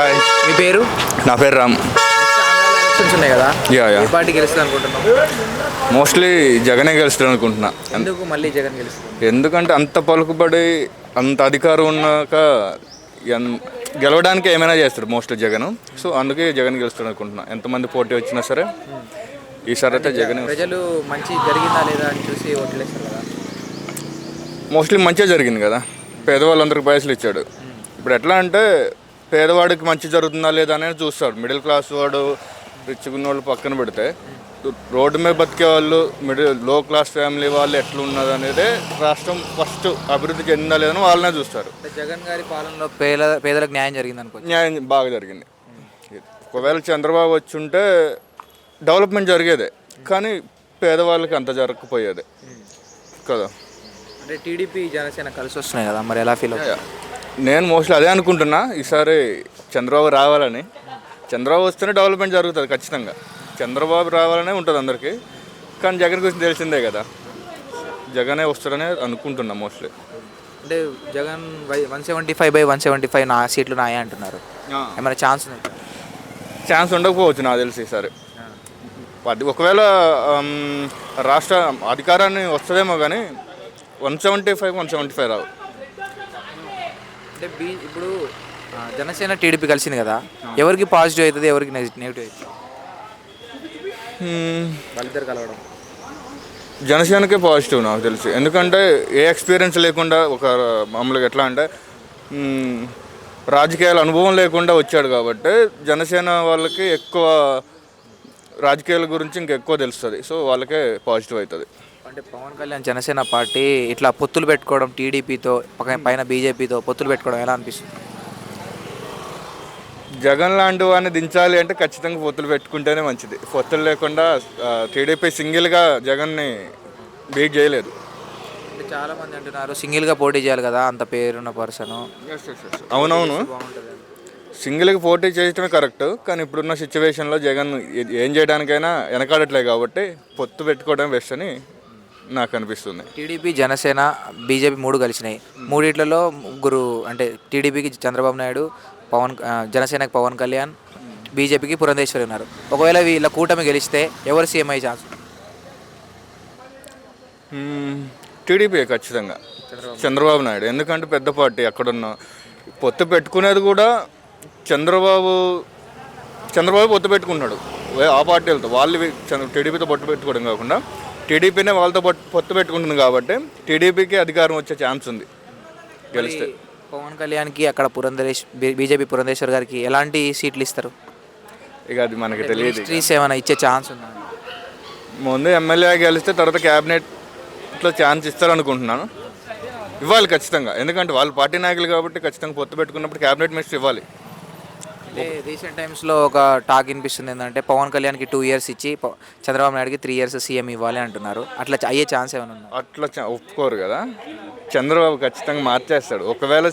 Hi మీ పేరు? నా పేరు రామ్. ఎలక్షన్స్ ఉన్నాయి కదా. Yeah, yeah. ఏ పార్టీ గెలుస్తుంది అనుకుంటున్నాం మోస్ట్లీ జగనే గెలుస్తాడు అనుకుంటున్నా. ఎందుకు మళ్ళీ జగన్ గెలుస్తుంది ఎందుకంటే అంత పలుకుబడి అంత అధికారం ఉన్నాక ఎన్- గెలవడానికి ఏమైనా చేస్తాడు మోస్ట్లీ జగన్. సో అందుకే జగన్ గెలుస్తాడు అనుకుంటున్నా. ఎంతమంది పోటీ వచ్చినా సరే ఈసారి అయితే జగన్ ప్రజలు మంచి జరిగిందా లేదా అని చూసి ఓట్లేస్తారు కదా. మోస్ట్లీ మంచిగా జరిగింది కదా. పేదవాళ్ళందరికీ పైసలు ఇచ్చాడు. ఇప్పుడు ఎట్లా అంటే పేదవాడికి మంచి జరుగుతుందా లేదా అనేది చూస్తాడు మిడిల్ క్లాస్ వాడు రిచ్ ఉన్న వాళ్ళు పక్కన పెడితే రోడ్డు మీద బతికే వాళ్ళు మిడిల్లో క్లాస్ ఫ్యామిలీ వాళ్ళు ఎట్లా ఉన్నది అనేది రాష్ట్రం ఫస్ట్ అభివృద్ధి చెందిందా లేదని వాళ్ళనే చూస్తారు. జగన్ గారి పాలనలో పేద పేదలకు న్యాయం జరిగింది అనుకో న్యాయం బాగా జరిగింది. ఒకవేళ చంద్రబాబు వచ్చి ఉంటే డెవలప్మెంట్ జరిగేదే కానీ పేదవాళ్ళకి అంత జరగకపోయేది. కదా. అంటే టీడీపీ జనసేన కలిసి వస్తున్నాయి కదా మరి ఎలా ఫీల్ అవుతుంది? నేను మోస్ట్లీ అదే అనుకుంటున్నా ఈసారి చంద్రబాబు రావాలని. చంద్రబాబు వస్తేనే డెవలప్మెంట్ జరుగుతుంది ఖచ్చితంగా. చంద్రబాబు రావాలనే ఉంటుంది అందరికీ కానీ జగన్ గురించి తెలిసిందే కదా. జగనే వస్తాడనే అనుకుంటున్నా మోస్ట్లీ. అంటే Jagan one seventy five by one seventy five నా సీట్లు నాయే అంటున్నారు. ఏమైనా ఛాన్స్ ఛాన్స్ ఉండకపోవచ్చు నాకు తెలిసి ఈసారి. అది ఒకవేళ రాష్ట్ర అధికారాన్ని వస్తుందేమో కానీ one seventy five one seventy five రావు. అంటే బీ ఇప్పుడు జనసేన టీడీపీ కలిసింది కదా ఎవరికి పాజిటివ్ అవుతుంది ఎవరికి నెగిటివ్ అవుతుంది. వాళ్ళిద్దరు కలవడం. జనసేనకే పాజిటివ్ నాకు తెలిసి. ఎందుకంటే ఏ ఎక్స్పీరియన్స్ లేకుండా ఒక మామూలుగా ఎట్లా అంటే రాజకీయాల అనుభవం లేకుండా వచ్చాడు కాబట్టి జనసేన వాళ్ళకి ఎక్కువ రాజకీయాల గురించి ఇంకెక్కువ తెలుస్తుంది. సో వాళ్ళకే పాజిటివ్ అవుతుంది. అంటే పవన్ కళ్యాణ్ జనసేన పార్టీ ఇట్లా పొత్తులు పెట్టుకోవడం టీడీపీతో పైన బీజేపీతో పొత్తులు పెట్టుకోవడం ఎలా అనిపిస్తుంది? జగన్ లాంటి వాడిని దించాలి అంటే ఖచ్చితంగా పొత్తులు పెట్టుకుంటేనే మంచిది. పొత్తులు లేకుండా టీడీపీ సింగిల్గా జగన్ని బీట్ చేయలేదు. అంటే చాలా మంది అంటున్నారు సింగిల్గా పోటీ చేయాలి కదా అంత పేరున్న పర్సన్. అవునవును. సింగిల్కి పోటీ చేయటమే కరెక్ట్ కానీ ఇప్పుడున్న సిచ్యువేషన్లో జగన్ ఏ- చేయడానికైనా వెనకాడట్లే కాబట్టి పొత్తు పెట్టుకోవడం బెస్ట్ అని నాకు అనిపిస్తుంది టీడీపీ జనసేన బీజేపీ మూడు కలిసినాయి. మూడిట్లలో ముగ్గురు అంటే టీడీపీకి చంద్రబాబు నాయుడు పవన్ జనసేనకి పవన్ కళ్యాణ్ బీజేపీకి పురంధేశ్వరి ఉన్నారు. ఒకవేళ వీళ్ళ కూటమి గెలిస్తే ఎవరు సీఎం అయ్యే ఛాన్స్? టీడీపీ ఖచ్చితంగా. చంద్రబాబు నాయుడు. ఎందుకంటే పెద్ద పార్టీ అక్కడున్న పొత్తు పెట్టుకునేది కూడా చంద్రబాబు చంద్రబాబు పొత్తు పెట్టుకున్నాడు. ఆ పార్టీలతో వాళ్ళు టీడీపీతో పొత్తు పెట్టుకోవడం కాకుండా టీడీపీనే వాళ్ళతో పొత్తు పొత్తు పెట్టుకుంటుంది కాబట్టి టీడీపీకి అధికారం వచ్చే ఛాన్స్ ఉంది. గెలిస్తే. పవన్ కళ్యాణ్కి అక్కడ పురంధరేష్ బీ- బీజేపీ పురంధేశ్వర్ గారికి ఎలాంటి సీట్లు ఇస్తారు? ఇక అది మనకి తెలియదు మినిస్ట్రీస్ ఏమైనా ఇచ్చే ఛాన్స్ ఉందా? ముందు ఎమ్మెల్యే గెలిస్తే తర్వాత క్యాబినెట్లో ఛాన్స్ ఇస్తారనుకుంటున్నాను. ఇవ్వాలి ఖచ్చితంగా. ఎందుకంటే వాళ్ళు పార్టీ నాయకులు కాబట్టి ఖచ్చితంగా పొత్తు పెట్టుకున్నప్పుడు క్యాబినెట్ మినిస్టర్ ఇవ్వాలి. అంటే రీసెంట్ టైమ్స్లో ఒక టాక్ వినిపిస్తుంది ఏంటంటే పవన్ కళ్యాణ్కి టూ ఇయర్స్ ఇచ్చి ప- చంద్రబాబు నాయుడుకి త్రీ ఇయర్స్ సీఎం ఇవ్వాలి అంటున్నారు. అట్లా చ- అయ్యే ఛాన్స్ ఏమైనా ఉందా? అట్లా చ- ఒప్పుకోరు కదా. చంద్రబాబు ఖచ్చితంగా మార్చేస్తాడు. ఒకవేళ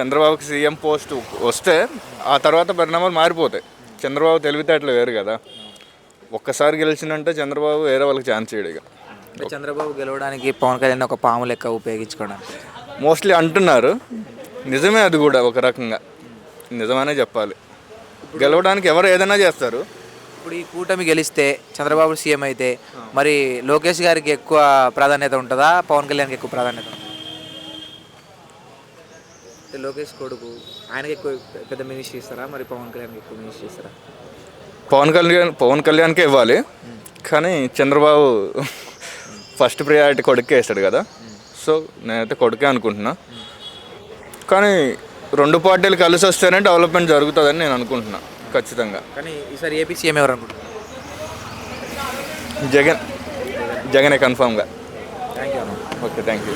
చంద్రబాబుకి సీఎం పోస్ట్ వస్తే ఆ తర్వాత పరిణామాలు మారిపోతాయి. చంద్రబాబు తెలివితేటలు వేరు కదా. ఒక్కసారి గెలిచిందంటే చంద్రబాబు వేరే వాళ్ళకి ఛాన్స్ చేయడు ఇక. అంటే చంద్రబాబు గెలవడానికి పవన్ కళ్యాణ్ ఒక పాము లెక్క ఉపయోగించుకోవడానికి. మోస్ట్లీ అంటున్నారు. నిజమే అది కూడా ఒక రకంగా. నిజమనే చెప్పాలి. గెలవడానికి ఎవరు ఏదైనా చేస్తారు. ఇప్పుడు ఈ కూటమి గెలిస్తే చంద్రబాబు సీఎం అయితే మరి లోకేష్ గారికి ఎక్కువ ప్రాధాన్యత ఉంటుందా? పవన్ కళ్యాణ్కి ఎక్కువ ప్రాధాన్యత ఉంటుందా? లోకేష్ కొడుకు ఆయనకి ఎక్కువ పెద్ద మినిస్ట్రీ ఇస్తారా? మరి పవన్ కళ్యాణ్కి ఎక్కువ మినిస్ట్రీ ఇస్తారా? పవన్ కళ్యాణ్ పవన్ కళ్యాణ్కే ఇవ్వాలి. కానీ చంద్రబాబు ఫస్ట్ ప్రియారిటీ కొడుకే వేస్తాడు కదా. సో నేనైతే కొడుకే అనుకుంటున్నా. కానీ రెండు పార్టీలు కలిసి వస్తేనే డెవలప్మెంట్ జరుగుతుందని నేను అనుకుంటున్నా ఖచ్చితంగా. కానీ ఈసారి ఏపీ సీఎం ఎవరు అనుకుంటున్నారు? జగన్. జగనే కన్ఫామ్గా thank you okay thank you